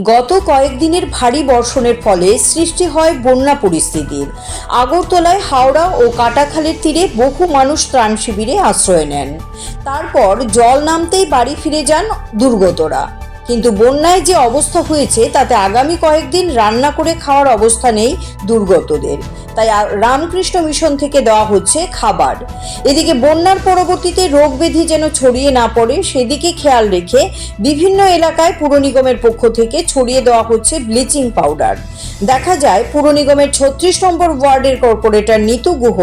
গত কয়েকদিনের ভারী বর্ষণের ফলে সৃষ্টি হয় বন্যা পরিস্থিতির। আগরতলায় হাওড়া ও কাটাখালের তীরে বহু মানুষ ত্রাণ শিবিরে আশ্রয় নেন। তারপর জল নামতেই বাড়ি ফিরে যান দুর্গতরা। কিন্তু বন্যায় যে অবস্থা হয়েছে, তাতে আগামী কয়েকদিন রান্না করে খাওয়ার অবস্থা নেই দুর্গতদের। তাই রামকৃষ্ণ মিশন থেকে দেওয়া হচ্ছে খাবার। এদিকে বন্যার পরবর্তীতে রোগ ব্যাধি যেন ছড়িয়ে না পড়ে, সেদিকে খেয়াল রেখে বিভিন্ন এলাকায় পুর নিগমের পক্ষ থেকে ছড়িয়ে দেওয়া হচ্ছে ব্লিচিং পাউডার। দেখা যায়, পুর নিগমের ছত্রিশ নম্বর ওয়ার্ডের কর্পোরেটর নিতু গুহ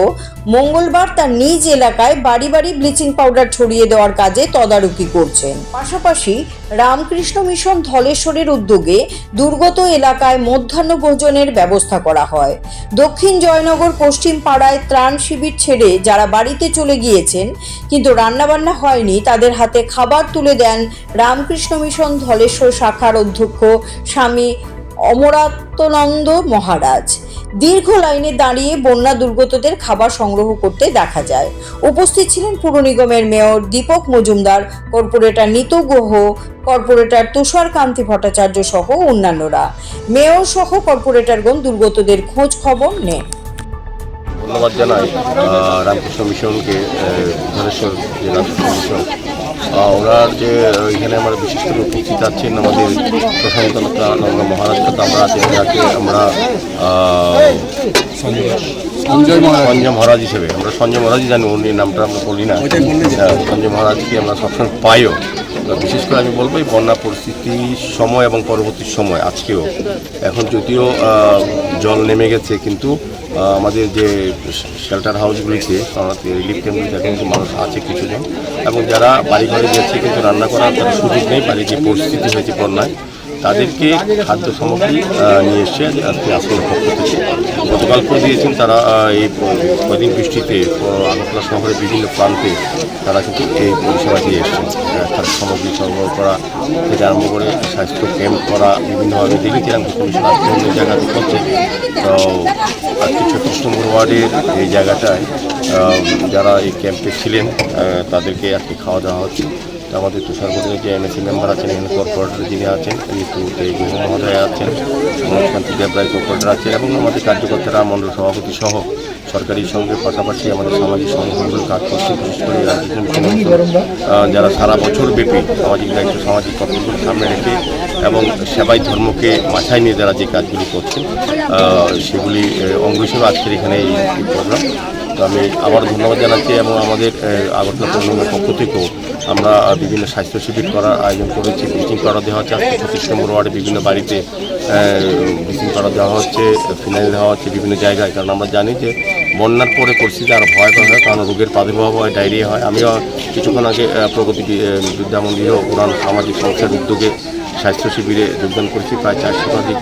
মঙ্গলবার তার নিজ এলাকায় বাড়ি বাড়ি ব্লিচিং পাউডার ছড়িয়ে দেওয়ার কাজে তদারকি করছেন। পাশাপাশি রামকৃষ্ণ মিশন ধলেশ্বরের উদ্যোগে দুর্গত এলাকায় মধ্যাহ্ন ভোজনের ব্যবস্থা করা হয়। দক্ষিণ জয়নগর পশ্চিম পাড়ায় ত্রাণ শিবির ছেড়ে যারা বাড়িতে চলে গিয়েছেন, কিন্তু রান্নাবান্না হয়নি, তাদের হাতে খাবার তুলে দেন রামকৃষ্ণ মিশন ধলেশ্বর শাখার অধ্যক্ষ স্বামী অমরাত্মনন্দ মহারাজ। দীর্ঘ লাইনে দাঁড়িয়ে বন্যা দুর্গতদের খাবার সংগ্রহ করতে দেখা যায়। উপস্থিত ছিলেন পুর নিগমের mayor Dipak Majumdar, corporator Nitu Guha, corporator Tushar Kanti Bhattacharya সহ অন্যান্যরা। মেয়র সহ কর্পোরেটরগণ দুর্গতদের খোঁজ খবর নেন। ধন্যবাদ জানাই রামকৃষ্ণ মিশনকে ধনেশ্বর যে রামকৃষ্ণ মিশন। ওনার যে এখানে আমরা বিশেষ করে উপস্থিত আছেন আমাদের প্রশান্ত আমরা মহারাজ আমরা আছি যাকে আমরা সঞ্জয় মহারাজ। হিসেবে। আমরা সঞ্জয় মহারাজই জানি উনি নামটা আমরা বলি না। সঞ্জয় মহারাজকে আমরা সবসময় পাইও। বিশেষ করে আমি বলব এই বন্যা পরিস্থিতির সময় এবং পরবর্তী সময় আজকেও। এখন যদিও জল নেমে গেছে কিন্তু আমাদের যে শেল্টার হাউসগুলিতে রিলিফ ক্যাম্পগুলিতে কিন্তু মানুষ আছে কিছুজন এবং যারা বাড়ি ঘরে যাচ্ছে কিন্তু রান্না করার তারা সুযোগ নেই, বাড়ির যে পরিস্থিতি হয়েছে বন্যায়। তাদেরকে খাদ্য সামগ্রী নিয়ে এসে আজকে আসনের পক্ষ থেকে। গতকালকেও দিয়েছেন তারা এই কদিন বৃষ্টিতে আগরতলা শহরের বিভিন্ন প্রান্তে তারা কিন্তু এই পরিষেবা দিয়ে এসেছেন। খাদ্য সামগ্রী সরবরাহ করা থেকে আরম্ভ করে স্বাস্থ্য ক্যাম্প করা, বিভিন্নভাবে দেখেছিলাম কমিশন আজকে অন্য জায়গাতে করছে। তো আজকে ছত্রিশ নম্বর ওয়ার্ডের এই জায়গাটায় যারা এই ক্যাম্পে ছিলেন তাদেরকে আজকে খাওয়া দাওয়া হচ্ছে। আমাদের তুষারগড়ের যে এমএসি মেম্বার আছেন এখানে কর্পোরেটর যিনি আছেন কিন্তু মহোদয় আছেন মনোজকান্তি দেবরায় কর্পোরেটর আছেন এবং আমাদের কার্যকর্তারা মন্ডল সভাপতি সহ সরকারি সঙ্গে পাশাপাশি আমাদের সামাজিক সংগঠনগুলো কাজ করছে বিশেষ করে যারা সারা বছর ব্যাপী সামাজিক দায়িত্ব সামাজিক কর্তব্যকে সামনে রেখে এবং সেবাই ধর্মকে মাথায় নিয়ে যারা যে কাজগুলি করছেন আহ, সেগুলি অঙ্গ হিসেবে আজকের এখানে এই প্রোগ্রাম তো আমি আবার ধন্যবাদ জানাচ্ছি এবং আমাদের আগরতলা পৌর পক্ষ থেকেও আমরা বিভিন্ন স্বাস্থ্য শিবির করার আয়োজন করেছি ব্লিচিং পাউডার দেওয়া হচ্ছে আজকে পঁচিশ নম্বর ওয়ার্ডে বিভিন্ন বাড়িতে ব্লিচিং পাউডার দেওয়া হচ্ছে ফিনাইল দেওয়া হচ্ছে বিভিন্ন জায়গায়। কারণ আমরা জানি যে বন্যার পরে পরিস্থিতি আরও ভয়কর হয় কারণ রোগের প্রাদুর্ভাব হয় ডায়রিয়া হয়। আমিও কিছুক্ষণ আগে প্রগতি বি- আহ, ও পুরাণ সামাজিক সংস্থার উদ্যোগে স্বাস্থ্য শিবিরে যোগদান করেছি। প্রায় চারশো শতাধিক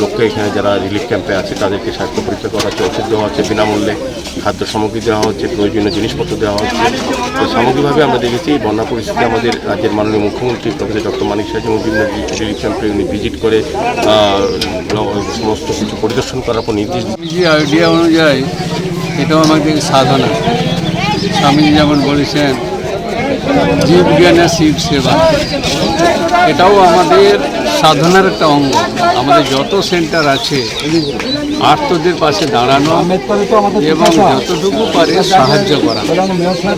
লোককে এখানে যারা রিলিফ ক্যাম্পে আছে, তাদেরকে স্বাস্থ্য পরীক্ষা করা হচ্ছে, ওষুধ দেওয়া হচ্ছে, বিনামূল্যে খাদ্য সামগ্রী দেওয়া হচ্ছে, প্রয়োজনীয় জিনিসপত্র দেওয়া হচ্ছে। তো সামগ্রিকভাবে আমরা দেখেছি, এই বন্যা পরিস্থিতি আমাদের রাজ্যের মাননীয় মুখ্যমন্ত্রী প্রফেসর ডক্টর মানিক সাহা এবং বিভিন্ন রিলিফ ক্যাম্পে উনি ভিজিট করে সমস্ত কিছু পরিদর্শন করার পর নির্দেশ আইডিয়া অনুযায়ী এটাও আমাদের সাধনা। স্বামীজি যেমন বলেছেন জীব জ্ঞানের শিব সেবা। এটাও আমাদের সাধনার একটা অঙ্গ। আমাদের যত সেন্টার আছে, আর্তদের পাশে দাঁড়ানো এবং যতটুকু পারে সাহায্য করা।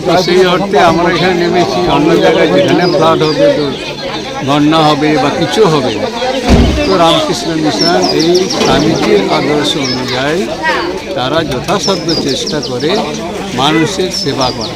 তো সেই অর্থে আমরা এখানে নেমেছি, অন্য জায়গায় যেখানে ফ্লাড হবে, তো বন্যা হবে বা কিছু হবে। তো রামকৃষ্ণ মিশন এই স্বামীজির আদর্শ অনুযায়ী তারা যথাসাধ্য চেষ্টা করে মানুষের সেবা করা।